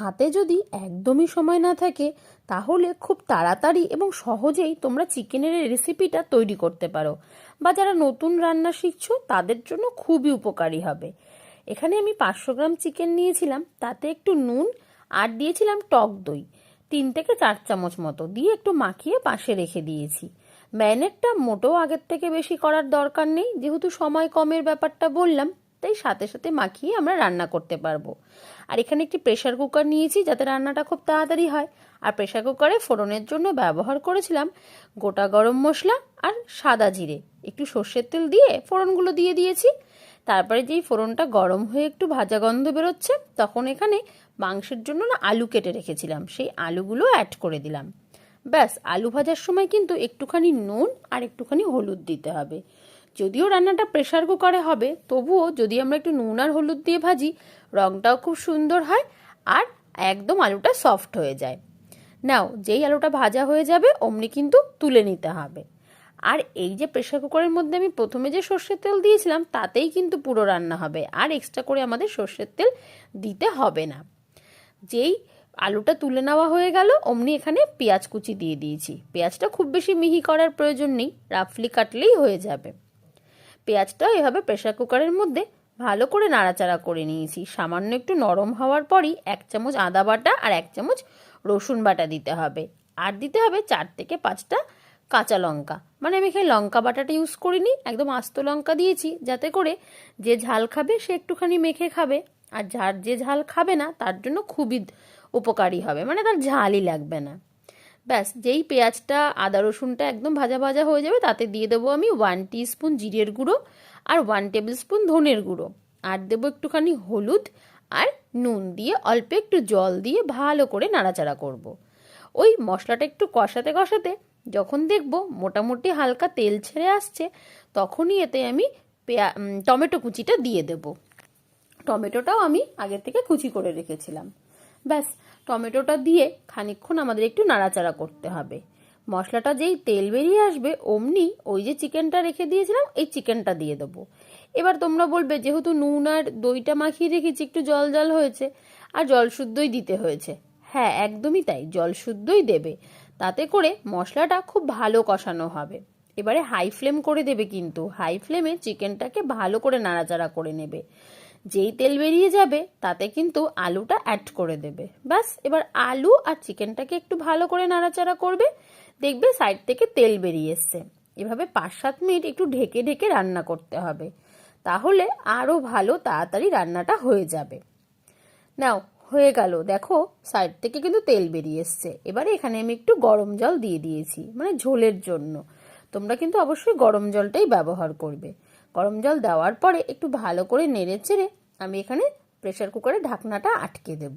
হাতে যদি একদমই সময় না থাকে, তাহলে খুব তাড়াতাড়ি এবং সহজেই তোমরা চিকেনের রেসিপিটা তৈরি করতে পারো। বা যারা নতুন রান্না শিখছো, তাদের জন্য খুবই উপকারী হবে। এখানে আমি পাঁচশো গ্রাম চিকেন নিয়েছিলাম, তাতে একটু নুন আর দিয়েছিলাম টক দই। তিন থেকে চার চামচ মতো দিয়ে একটু মাখিয়ে পাশে রেখে দিয়েছি। ম্যারিনেটটা মোটেও আগের থেকে বেশি করার দরকার নেই, যেহেতু সময় কমের ব্যাপারটা বললাম। তাই সাথে সাথে মাখিয়ে আমরা রান্না করতে পারব। আর এখানে একটি প্রেশার কুকার নিয়েছি যাতে রান্নাটা খুব তাড়াতাড়ি হয়। আর প্রেশার কুকারে ফোড়নের জন্য ব্যবহার করেছিলাম গোটা গরম মশলা আর সাদা জিরে। একটু সর্ষের তেল দিয়ে ফোড়নগুলো দিয়ে দিয়েছি। তারপরে যেই ফোড়নটা গরম হয়ে একটু ভাজা গন্ধ বেরোচ্ছে, তখন এখানে মাংসের জন্য না আলু কেটে রেখেছিলাম। সেই আলুগুলো অ্যাড করে দিলাম। ব্যাস, আলু ভাজার সময় কিন্তু একটুখানি নুন আর একটুখানি হলুদ দিতে হবে। যদিও রান্নাটা প্রেশার কুকারে হবে, তবুও যদি আমরা একটু নুন আর হলুদ দিয়ে ভাজি রঙটাও খুব সুন্দর হয় আর একদম আলুটা সফট হয়ে যায়। নাও, যেই আলুটা ভাজা হয়ে যাবে, অমনি কিন্তু তুলে নিতে হবে। আর এই যে প্রেশার কুকারের মধ্যে আমি প্রথমে যে সর্ষের তেল দিয়েছিলাম, তাতেই কিন্তু পুরো রান্না হবে, আর এক্সট্রা করে আমাদের সর্ষের তেল দিতে হবে না। যেই আলুটা তুলে নেওয়া হয়ে গেল, অমনি এখানে পেঁয়াজ কুচি দিয়ে দিয়েছি। পেঁয়াজটা খুব বেশি মিহি করার প্রয়োজন নেই রাফলি কাটলেই হয়ে যাবে। পেঁয়াজটা এভাবে প্রেশার কুকারের মধ্যে ভালো করে নাড়াচাড়া করে নিয়েছি। সামান্য একটু নরম হওয়ার পরই এক চামচ আদা বাটা আর এক চামচ রসুন বাটা দিতে হবে। আর দিতে হবে চার থেকে পাঁচটা কাঁচা লঙ্কা। মানে আমি এখানে লঙ্কা বাটাটা ইউজ করিনি, একদম আস্ত লঙ্কা দিয়েছি যাতে করে যে ঝাল খাবে সে একটুখানি মেখে খাবে। আর যার যে ঝাল খাবে না, তার জন্য খুবই উপকারী হবে। মানে তার ঝালই লাগবে না। ব্যাস, যেই পেঁয়াজটা, আদা রসুনটা একদম ভাজা ভাজা হয়ে যাবে, তাতে দিয়ে দেবো আমি ওয়ান স্পুন জিরের গুঁড়ো আর ওয়ান টেবিল স্পুন ধনের গুঁড়ো। আর দেবো একটুখানি হলুদ আর নুন দিয়ে অল্প একটু জল দিয়ে ভালো করে নাড়াচাড়া করব। ওই মশলাটা একটু কষাতে কষাতে যখন দেখব মোটামুটি হালকা তেল ছেড়ে আসছে, তখনই এতে আমি পেঁয়া টমেটো কুচিটা দিয়ে দেব। টমেটোটাও আমি আগে থেকে কুচি করে রেখেছিলাম। ব্যাস, টমেটোটা দিয়ে খানিকক্ষণ আমাদের একটু নাড়াচাড়া করতে হবে। মশলাটা যেই তেল বেরিয়ে আসবে, অমনি ওই যে চিকেনটা রেখে দিয়েছিলাম, এই চিকেনটা দিয়ে দেবো। এবার তোমরা বলবে, যেহেতু নুন আর দইটা মাখিয়ে রেখেছি, একটু জল জল হয়েছে, আর জল শুদ্ধই দিতে হয়েছে। হ্যাঁ একদমই তাই, জল শুদ্ধই দেবে। তাতে করে মশলাটা খুব ভালো কষানো হবে। এবারে হাই ফ্লেম করে দেবে কিন্তু, হাই ফ্লেমে চিকেনটাকে ভালো করে নাড়াচাড়া করে নেবে। যেই তেল বেরিয়ে যাবে, তাতে কিন্তু আলুটা অ্যাড করে দেবে। ব্যাস, এবার আলু আর চিকেনটাকে একটু ভালো করে নাড়াচাড়া করবে। দেখবে সাইড থেকে তেল বেরিয়ে এসছে। এভাবে পাঁচ সাত মিনিট একটু ঢেকে ঢেকে রান্না করতে হবে। তাহলে আরও ভালো তাড়াতাড়ি রান্নাটা হয়ে যাবে। নাও, হয়ে গেল। দেখো সাইড থেকে কিন্তু তেল বেরিয়ে এসছে। এবারে এখানে আমি একটু গরম জল দিয়ে দিয়েছি মানে ঝোলের জন্য। তোমরা কিন্তু অবশ্যই গরম জলটাই ব্যবহার করবে। গরম জল দেওয়ার পরে একটু ভালো করে নেড়ে চেড়ে আমি এখানে প্রেশার কুকারে ঢাকনাটা আটকে দেব।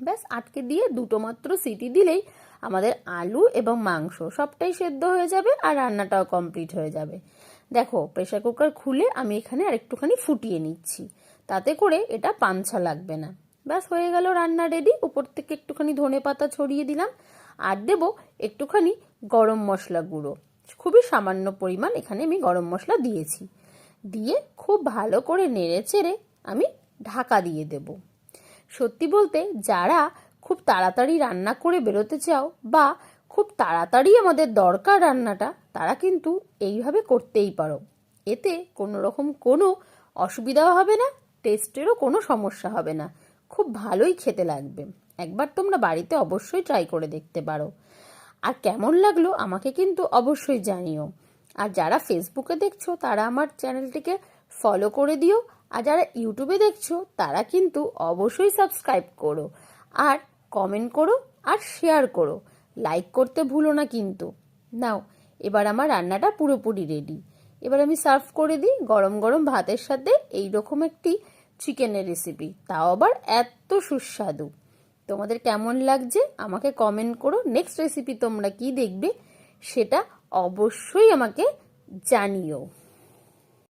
ব্যাস, আটকে দিয়ে দুটো মাত্র সিটি দিলেই আমাদের আলু এবং মাংস সবটাই সেদ্ধ হয়ে যাবে আর রান্নাটাও কমপ্লিট হয়ে যাবে। দেখো প্রেশার কুকার খুলে আমি এখানে আর একটুখানি ফুটিয়ে নিচ্ছি। তাতে করে এটা পাঞ্ছা লাগবে না। ব্যাস, হয়ে গেল রান্না রেডি উপর থেকে একটুখানি ধনে পাতা ছড়িয়ে দিলাম। আর দেব একটুখানি গরম মশলা গুঁড়ো। খুবই সামান্য পরিমাণ এখানে আমি গরম মশলা দিয়েছি। দিয়ে খুব ভালো করে নেড়ে চেড়ে আমি ঢাকা দিয়ে দেব। সত্যি বলতে যারা খুব তাড়াতাড়ি রান্না করে বেরোতে চাও বা খুব তাড়াতাড়ি আমাদের দরকার রান্নাটা, তারা কিন্তু এইভাবে করতেই পারো। এতে কোনো রকম কোনো অসুবিধাও হবে না, টেস্টেরও কোনো সমস্যা হবে না। খুব ভালোই খেতে লাগবে। একবার তোমরা বাড়িতে অবশ্যই ট্রাই করে দেখতে পারো। আর কেমন লাগল আমাকে কিন্তু অবশ্যই জানিও। আর যারা ফেসবুকে দেখছ, তারা আমার চ্যানেলটিকে ফলো করে দিও। আর যারা ইউটিউবে দেখছ, তারা কিন্তু অবশ্যই সাবস্ক্রাইব করো। আর কমেন্ট করো আর শেয়ার করো। লাইক করতে ভুলো না কিন্তু। নাও, এবার আমার রান্নাটা পুরোপুরি রেডি এবার আমি সার্ভ করে দিই গরম গরম ভাতের সাথে এই রকম একটি চিকেনের রেসিপি তাও আবার এত সুস্বাদু। তোমাদের কেমন লাগছে আমাকে কমেন্ট করো। নেক্সট রেসিপি তোমরা কি দেখবে সেটা অবশ্যই আমাকে জানিও।